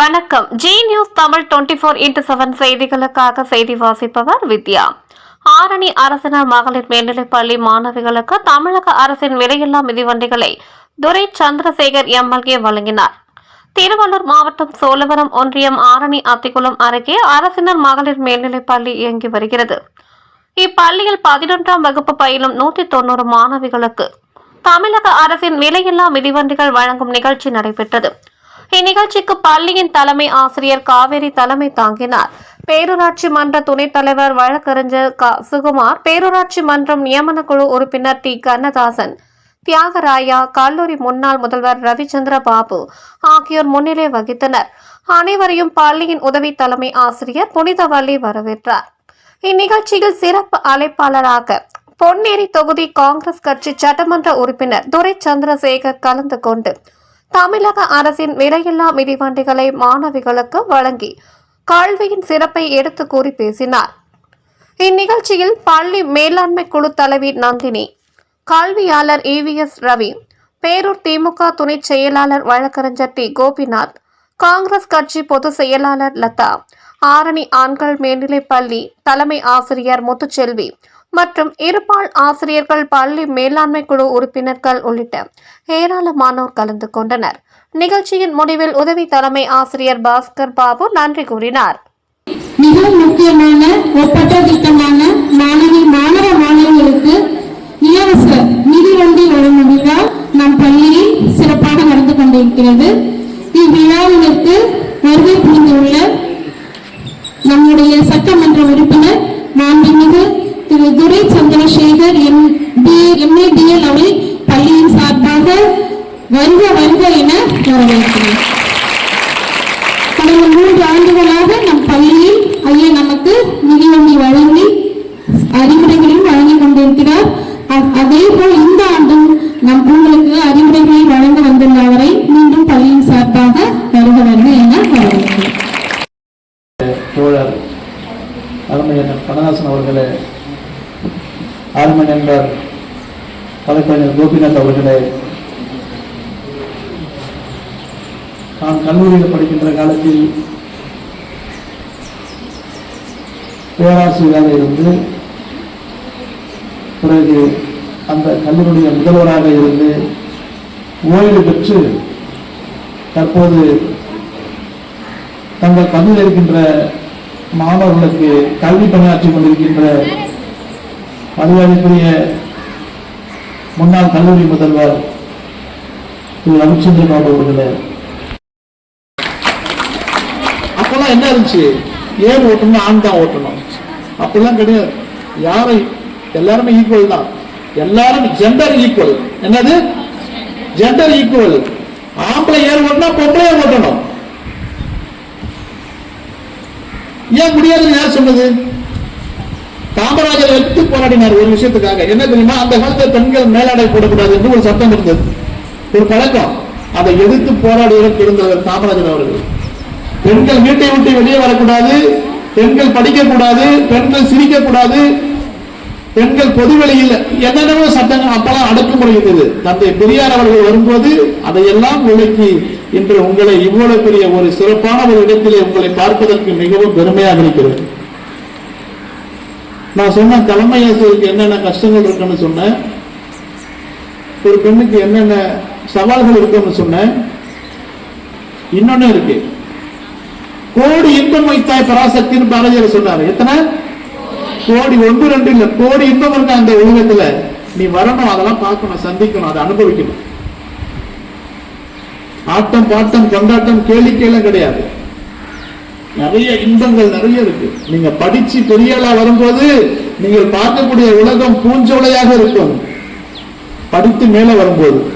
வணக்கம். Zee News Tamil twenty four into seven செய்திகளுக்காக செய்தி வாசிப்பவர் வித்யா. ஆரணி அரசினர் மகளிர் மேல்நிலைப்பள்ளி மாணவிகளுக்கு தமிழக அரசின் விலையில்லா மிதிவண்டிகளை துரை சந்திரசேகர் எம்எல்ஏ வழங்கினார். திருவள்ளூர் மாவட்டம் சோழவரம் ஒன்றியம் ஆரணி அத்திக்குளம் அருகே அரசினர் மகளிர் மேல்நிலைப்பள்ளி இயங்கி வருகிறது. இப்பள்ளியில் பதினொன்றாம் வகுப்பு பயிலும் நூற்றி தொண்ணூறு மாணவிகளுக்கு தமிழக அரசின் விலையில்லா மிதிவண்டிகள் வழங்கும் நிகழ்ச்சி நடைபெற்றது. இந்நிகழ்ச்சிக்கு பள்ளியின் தலைமை ஆசிரியர் காவேரி தலைமை தாங்கினார். பேரூராட்சி மன்ற துணைத் தலைவர் வழக்கறிஞர் க. சுகுமார் பேரூராட்சி மன்றம் நியமன குழு உறுப்பினர் டி. கண்ணதாசன் தியாகராயா கல்லூரி முன்னாள் முதல்வர் ரவிச்சந்திர பாபு ஆகியோர் முன்னிலை வகித்தனர். அனைவரையும் பள்ளியின் உதவி தலைமை ஆசிரியர் புனிதவள்ளி வரவேற்றார். இந்நிகழ்ச்சியில் சிறப்பு அழைப்பாளராக பொன்னேரி தொகுதி காங்கிரஸ் கட்சி சட்டமன்ற உறுப்பினர் துரை சந்திரசேகர் கலந்து கொண்டு தமிழக அரசின் விலையில்லா மிதிவண்டிகளை மாணவிகளுக்கு வழங்கி கல்வியின் சிறப்பை எடுத்து கூறி பேசினார். இந்நிகழ்ச்சியில் பள்ளி மேலாண்மை குழு தலைவி நந்தினி கல்வியாளர் இவிஎஸ் ரவி பேரூர் திமுக துணை செயலாளர் வழக்கறிஞர் டி கோபிநாத் காங்கிரஸ் கட்சி பொதுச் செயலாளர் லதா ஆரணி ஆண்கள் மேல்நிலைப் பள்ளி தலைமை ஆசிரியர் முத்துச்செல்வி மற்றும் இருபால் ஆசிரியர்கள் பள்ளி மேலாண்மை குழு உறுப்பினர்கள் உள்ளிட்ட ஏராளமானோர் கலந்து கொண்டனர். நிகழ்ச்சியின் முடிவில் உதவி தலைமை ஆசிரியர் பாஸ்கர் பாபு நன்றி கூறினார். மிகவும் முக்கியமான ஒப்பற்ற திட்டமான மாணவி மாணவ மாணவிகளுக்கு இலவச மிதிவண்டி வழங்கும் விழா நம் பள்ளியில் சிறப்பாக நடந்து கொண்டிருக்கிறது. இவ்விழாவிற்கு வருகை புரிந்துள்ள நம்முடைய சட்டமன்ற உறுப்பினர் மாண்புமிகு திரு Durai Chandrasekar M P MA BL அவை பள்ளியின் சார்பாக வருக வருக என வரவேற்கிறேன். கடந்த மூன்று ஆண்டுகளாக நம் பள்ளியில் ஐயா நமக்கு மிதிவண்டி வழங்கி அறிவுரைகளையும் வழங்கி கொண்டிருக்கிறார். அதே போல் ஆர்ம நண்பர் வழக்கறிஞர் கோபிநாத் அவர்களே. நான் கல்லூரியில் படிக்கின்ற காலத்தில் பேராசிரியராக இருந்து பிறகு அந்த கல்லூரியுடைய முதல்வராக இருந்து ஓய்வு பெற்று தற்போது தங்கள் பள்ளியில் இருக்கின்ற மாணவர்களுக்கு கல்வி பணியாற்றி கொண்டிருக்கின்ற மரியாதைக்குரிய முன்னாள் கல்லூரி முதல்வர் திரு ரவிச்சந்திரன் பாபு அவர்களே. அப்பெல்லாம் என்ன இருந்துச்சு? ஏன் ஓட்டணும் ஆண் தான் ஓட்டணும். அப்படிலாம் கிடையாது. யாரை? எல்லாருமே ஈக்குவல் தான். எல்லாரும் ஜெண்டர் ஈக்குவல் என்னது? ஜெண்டர் ஈக்குவல் ஆம்பளை ஏர் ஓட்டினா பொம்பளையே ஓட்டணும்? ஏன் முடியாதுன்னு யார் சொன்னது? காமராஜர் எடுத்து போராடினார் ஒரு விஷயத்துக்காக. என்ன தெரியுமா? அந்த காலத்துல பெண்கள் மேலாடை போடக்கூடாது என்று ஒரு சட்டம் இருந்தது. ஒரு பழக்கம். அதை எதிர்த்து போராடியவர் இருந்தவர் காமராஜர் அவர்கள். பெண்கள் வீட்டை விட்டு வெளியே வரக்கூடாது. பெண்கள் படிக்கக்கூடாது. பெண்கள் சிரிக்கக்கூடாது. பெண்கள் பொதுவெளியில் என்னென்னவோ சட்டங்கள் அப்பெல்லாம் அடக்குமுறை இருந்தது. தந்தை பெரியார் அவர்கள் வரும்போது அதையெல்லாம் விலக்கி இன்று உங்களை இவ்வளவு பெரிய ஒரு சிறப்பான ஒரு இடத்திலே உங்களை பார்ப்பதற்கு மிகவும் பெருமையாக இருக்கிறது. நான் சொன்ன தலைமை ஆசிரியருக்கு என்னென்ன கஷ்டங்கள் இருக்குன்னு சொன்னேன். ஒரு பெண்ணுக்கு என்னென்ன சவால்கள் இருக்குன்னு சொன்னேன். இன்னொன்னு இருக்கு. கோடி இன்பம் வைத்தாய் பராசக்தின்னு பாரதியார் சொன்னாரு. எத்தனை? கோடி ஒன்று ரெண்டு இல்ல கோடி இன்பம் இருக்கு அந்த உலகத்துல? நீ வரணும் அதெல்லாம் பார்க்கணும் சந்திக்கணும் அதை அனுபவிக்கணும். ஆட்டம் பாட்டம் கொண்டாட்டம் கேளிக்கையெல்லாம் கிடையாது. நிறைய இன்பங்கள் நிறைய இருக்கு. நீங்க படிச்சு பெரிய வரும்போது நீங்கள் பார்க்கக்கூடிய உலகம் பூஞ்சோலையாக இருக்கும். படித்து மேல வரும்போது.